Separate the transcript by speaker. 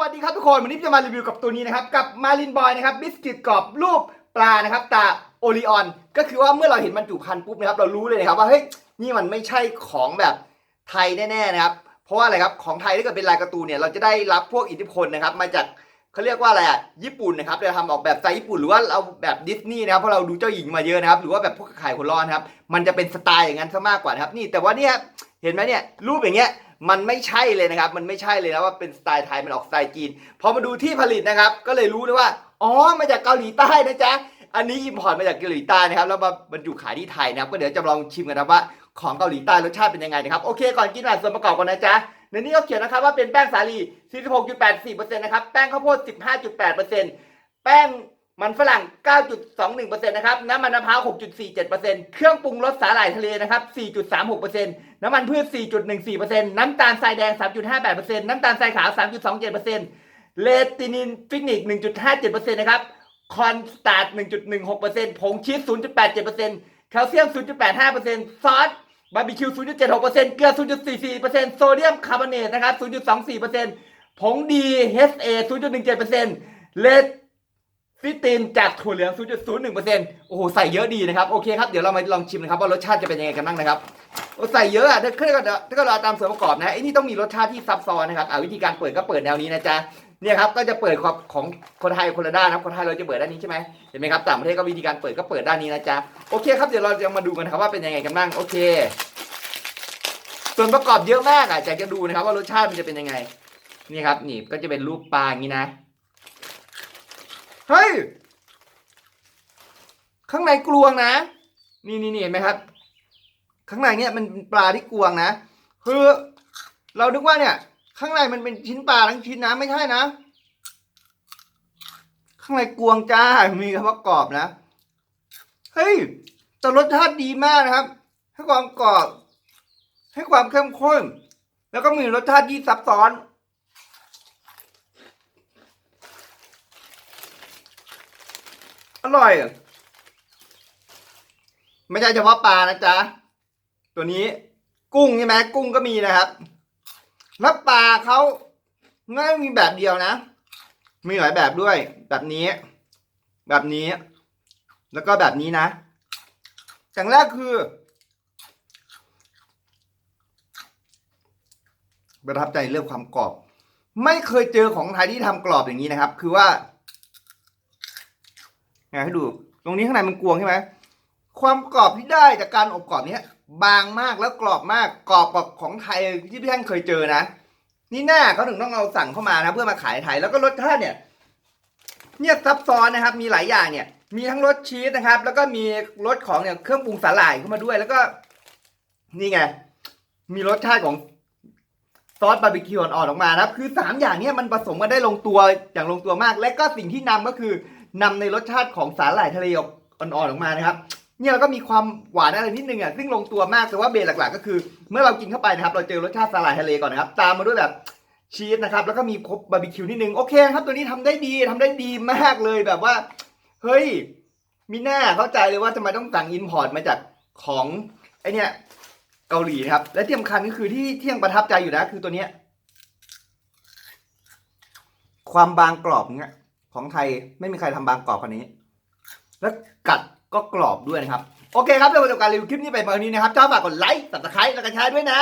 Speaker 1: วัสดีครับทุกคน วันนี้จะมารีวิวกับตัวนี้นะครับ กับมารินบอยนะครับบิสกิตกรอบรูปปลานะครับตาโอริออน ก็คือว่าเมื่อเราเห็นบรรจุภัณฑ์ปุ๊บนะครับ เรารู้เลยนะครับว่าเฮ้ยนี่มันไม่ใช่ของแบบไทยแน่ๆนะครับ เพราะว่าอะไรครับของไทยถ้าเกิดเป็นลายการ์ตูนเนี่ยเราจะได้รับพวกอิทธิพลนะครับ มาจากเขาเรียกว่าอะไรอะญี่ปุ่นนะครับเราทำออกแบบสไตล์ญี่ปุ่นหรือว่าเราแบบดิสนีย์นะครับเพราะเราดูเจ้าหญิงมาเยอะนะครับ หรือว่าแบบพวกขายคนร้อนนะครับ มันจะเป็นสไตล์อย่างนั้นซะมากกว่านะครับ นี่แต่ว่าเนี่ยเห็นไหมเนี่ยรูปอย่างเงี้ย มันไม่ใช่เลยนะครับ มันไม่ใช่เลยนะว่าเป็นสไตล์ไทยมันออกสไตล์จีน พอมาดูที่ผลิตนะครับ ก็เลยรู้เลยว่า อ๋อ มาจากเกาหลีใต้นะจ๊ะ อันนี้อิมพอร์ตมาจากเกาหลีใต้นะครับ แล้วมาบรรจุขายที่ไทยนะครับ ก็เดี๋ยวจะลองชิมกันนะว่าของเกาหลีใต้รสชาติเป็นยังไงนะครับ โอเค ก่อนกินอ่านส่วนประกอบก่อนนะจ๊ะในนี้เขาเขียนนะครับว่าเป็นแป้งสาลี46.84%นะครับ แป้งข้าวโพด 15.8%แป้ง มันฝรั่ง 9.21%นะครับ น้ำมันมะพร้าว 6.47%เครื่องปรุงรสสาหร่ายทะเลนะครับ 4.36%น้ำมันพืช 4.14%น้ำตาลทรายแดง 3.58%น้ำตาลทรายขาว 3.27%เลตินินฟินิก 1.57%นะครับคอนสตาร์ท1.16%ผงชีส 0.87%แคลเซียม 0.85%ซอสบาร์บีคิว 0.76%เกลือ 0.44%โซเดียมคาร์บอเนตนะครับ 0.24%ผงดี HA 0.17%เลด ฟิตินจากถั่วเหลือง 0.01%โอ้โห ใส่เยอะดีนะครับ โอเคครับ เดี๋ยวเรามาลองชิมนะครับว่ารสชาติจะเป็นยังไงกันบ้างนะครับโอ้ใส่เยอะอะถ้าเกิดถ้าเกิดเราตามส่วนประกอบนะไอ้นี่ต้องมีรสชาติที่ซับซ้อนนะครับอ่าวิธีการเปิดก็เปิดแนวนี้นะจ๊ะ เนี่ยครับ ก็จะเปิดของของคนไทยคนละด้านนะครับ คนไทยเราจะเปิดด้านนี้ใช่ไหมเห็นไหมครับต่างประเทศก็วิธีการเปิดก็เปิดด้านนี้นะจ๊ะ โอเคครับ เดี๋ยวเราจะมาดูกันนะครับว่าเป็นยังไงกันบ้าง โอเค ส่วนประกอบเยอะมากอะอยากจะดูนะครับว่ารสชาติมันจะเป็นยังไง นี่ครับ นี่ก็จะเป็นรูปปลาอย่างนี้นะ เฮ้ย ข้างในกลวงนะ นี่นี่นี่เห็นไหมครับ ข้างในเนี่ยมันเป็นปลาที่กวงนะ คือเรานึกว่าเนี่ย ข้างในมันเป็นชิ้นปลาทั้งชิ้นนะไม่ใช่นะ ข้างในกวงจ้า มีคำว่ากรอบนะ เฮ้ย แต่รสชาติดีมากนะครับ ให้ความกรอบ ให้ความเข้มข้น แล้วก็มีรสชาติที่ซับซ้อน อร่อย ไม่ใช่เฉพาะปลานะจ๊ะ ตัวนี้กุ้งใช่ไหมกุ้งก็มีนะครับ แล้วปลาเขาไม่ได้มีแบบเดียวนะ มีหลายแบบด้วย แบบนี้ แบบนี้ แล้วก็แบบนี้นะ อย่างแรกคือประทับใจเรื่องความกรอบ ไม่เคยเจอของไทยที่ทำกรอบอย่างนี้นะครับ คือว่า ไงให้ดูตรงนี้ข้างในมันกวงใช่ไหมความกรอบที่ได้จากการอบกรอบเนี้ยบางมากแล้วกรอบมากกรอบกว่าของไทยที่พี่แท่งเคยเจอนะ นี่หน้าเขาถึงต้องเอาสั่งเข้ามานะเพื่อมาขายไทยแล้วก็รสชาติเนี่ย เนี่ยซับซ้อนนะครับ มีหลายอย่างเนี่ย มีทั้งรสชีสนะครับ แล้วก็มีรสของเนี่ยเครื่องปรุงสาหร่ายเข้ามาด้วย แล้วก็ นี่ไงมีรสชาติของซอสบาร์บีคิวอ่อนๆออกมานะครับ คือสามอย่างเนี้มันผสมกันได้ลงตัวอย่างลงตัวมาก และก็สิ่งที่นำก็คือ นำในรสชาติของสาหร่ายทะเลออกอ่อนๆออกมานะครับเนี่ยเราก็มีความหวานอะไรนิดนึงอะซึ่งลงตัวมากแต่ว่าเบสหลักๆ ก็คือ เมื่อเรากินเข้าไปนะครับ เราเจอรสชาติสาหร่ายทะเลก่อนนะครับ ตามมาด้วยแบบชีสนะครับ แล้วก็มีครบบาร์บีคิวนิดนึงโอเคครับ ตัวนี้ทำได้ดีทำได้ดีมากเลยแบบว่า เฮ้ยมีหน้าเข้าใจเลยว่าทำไมต้องสั่งอินพอร์ตมาจากของไอเนี่ยเกาหลีครับ และที่สำคัญก็คือที่ที่ยังประทับใจอยู่นะคือตัวเนี้ยความบางกรอบเนี้ย ของไทยไม่มีใครทำบางกรอบกว่านี้ แล้วกัดก็กรอบด้วยนะครับ โอเคครับเดี๋ยวเราจบการรีวิวคลิปนี้ไปประมาณนี้นะครับชอบฝากกดไลค์ subscribe แล้วก็แชร์ด้วยนะ